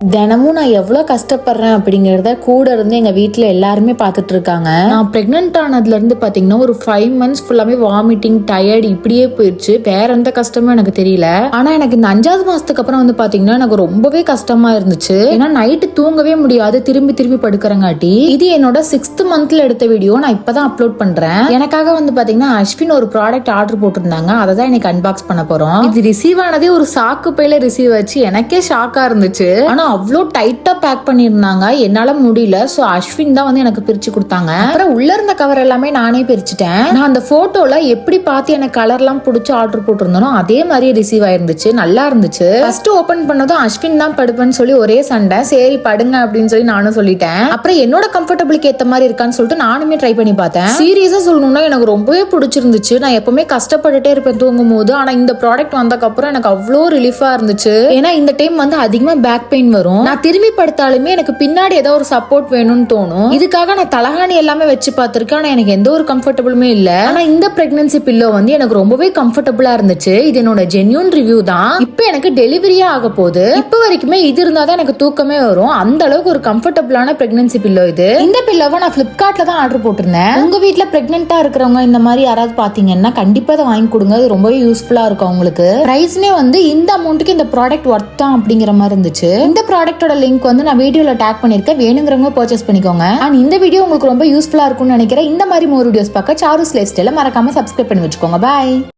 தினமும் நான் எவ்வளோ கஷ்டப்படுறேன் அப்படிங்கிறத கூட இருந்து எங்கள் வீட்டில் எல்லாருமே பார்த்துட்டு இருக்காங்க. நான் ப்ரெக்னென்ட் ஆனதுலேருந்து பார்த்தீங்கன்னா ஒரு ஃபைவ் மந்த்ஸ் ஃபுல்லாமே வாமிட்டிங் டயர்டு இப்படியே போயிடுச்சு வேற எந்த கஷ்டமும் எனக்கு தெரியல. ஆனால் எனக்கு இந்த அஞ்சாவது மாதத்துக்கு அப்புறம் வந்து பார்த்தீங்கன்னா எனக்கு ரொம்பவே கஷ்டமாக இருந்துச்சு. ஏன்னா நைட்டு தூங்கவே முடியாது. திரும்பி திரும்பி படுக்கிறங்காட்டி. இது என்னோட சிக்ஸ்த் மந்த்தில் எடுத்த வீடியோ நான் இப்போ தான் அப்லோட் பண்ணுறேன் எனக்காக வந்து பார்த்தீங்கன்னா அஸ்வின் ஒரு ப்ராடக்ட் ஆர்டர் போட்டிருந்தாங்க. அதை தான் எனக்கு அன்பாக்ஸ் பண்ண போகிறோம் இது ரிசீவ் ஆனதே ஒரு சாக்கு பையில ரிசீவ் ஆச்சு. எனக்கே ஷாக்காக இருந்துச்சு. ஆனால் அவ்வளோ டைட்டா பேக் பண்ணியிருந்தாங்க. என்னால முடியல. ஸோ அஸ்வின் தான் வந்து எனக்கு பிரிச்சு கொடுத்தாங்க. அப்புறம் உள்ள இருந்த கவர் எல்லாமே நானே பிரிச்சுட்டேன். நான் அந்த போட்டோல எப்படி பார்த்து எனக்கு கலர்லாம் பிடிச்சி ஆர்டர் போட்டிருந்தனோ அதே மாதிரியே ரிசீவ் ஆயிருந்துச்சு. நல்லா இருந்துச்சு. ஃபர்ஸ்ட் ஓபன் பண்ணதும் அஸ்வின் தான் படுப்பேன்னு சொல்லி ஒரே சண்டை. சரி படுங்க அப்படின்னு சொல்லி நானும் சொல்லிட்டேன். அப்புறம் என்னோட கம்ஃபர்டபுளுக்கு ஏத்த மாதிரி இருக்கான்னு சொல்லிட்டு நானுமே ட்ரை பண்ணி பார்த்தேன். சீரியஸா சொல்லணும்னா எனக்கு ரொம்பவே பிடிச்சிருந்துச்சு. நான் எப்பவுமே கஷ்டப்பட்டுட்டே இருப்பேன் தூங்கும் போது ஆனா இந்த ப்ராடக்ட் வந்ததுக்கப்புறம் எனக்கு அவ்வளோ ரிலீஃபா இருந்துச்சு. ஏன்னா இந்த டைம் வந்து அதிகமா பேக் பெயின் வரும் நான் திரும்பி படுத்தாலுமே எனக்கு பின்னாடி ஏதோ ஒரு சப்போர்ட் வேணும்னு தோணும். இதுக்காக நான் தலகாணி எல்லாமே வச்சு பார்த்திருக்கேன். ஆனா எனக்கு எந்த ஒரு கம்ஃபர்டபுளுமே இல்ல. ஆனா இந்த பிரெக்னன்சி பில்லோ வந்து எனக்கு ரொம்பவே கம்ஃபர்டபுளா இருந்துச்சு. இது என்னோட ஜென்யூன் ரிவ்யூ தான். இப்போ எனக்கு டெலிவரியா ஆக போகுது. இப்போ வரைக்குமே இது இருந்தாதான் எனக்கு தூக்கமே வரும். அந்த அளவுக்கு ஒரு கம்ஃபர்டபுளான பிரெக்னன்சி பில்லோ இது. இந்த பில்லோவை நான் பிளிப்கார்ட்ல தான் ஆர்டர் போட்டிருந்தேன். உங்க வீட்டுல பிரெக்னெண்டா இருக்கிறவங்க இந்த மாதிரி யாராவது பாத்தீங்கன்னா கண்டிப்பா அதை வாங்கி கொடுங்க. அது ரொம்பவே யூஸ்ஃபுல்லா இருக்கும் உங்களுக்கு பிரைஸ்மே வந்து இந்த அமௌண்ட்டுக்கு இந்த ப்ராடக்ட் ஒர்த் தான் அப்படிங்கிற மாதிரி இருந்துச்சு. இந்த ப்ராடக்ட்டோட லிங்க் வந்து நான் வீடியோல டேக் பண்ணிருக்க வேணுங்கிறவங்க பர்ச்சேஸ் பண்ணிக்கோங்க. அண்ட் இந்த வீடியோ உங்களுக்கு ரொம்ப யூஸ்ஃபுல்லா இருக்கும்னு நினைக்கிறேன். இந்த மாதிரி மோர் வீடியோஸ் பார்க்க சாருஸ் லைஃப் ஸ்டைல மறக்காம சப்ஸ்கிரைப் பண்ணி வச்சுக்கோங்க. பாய்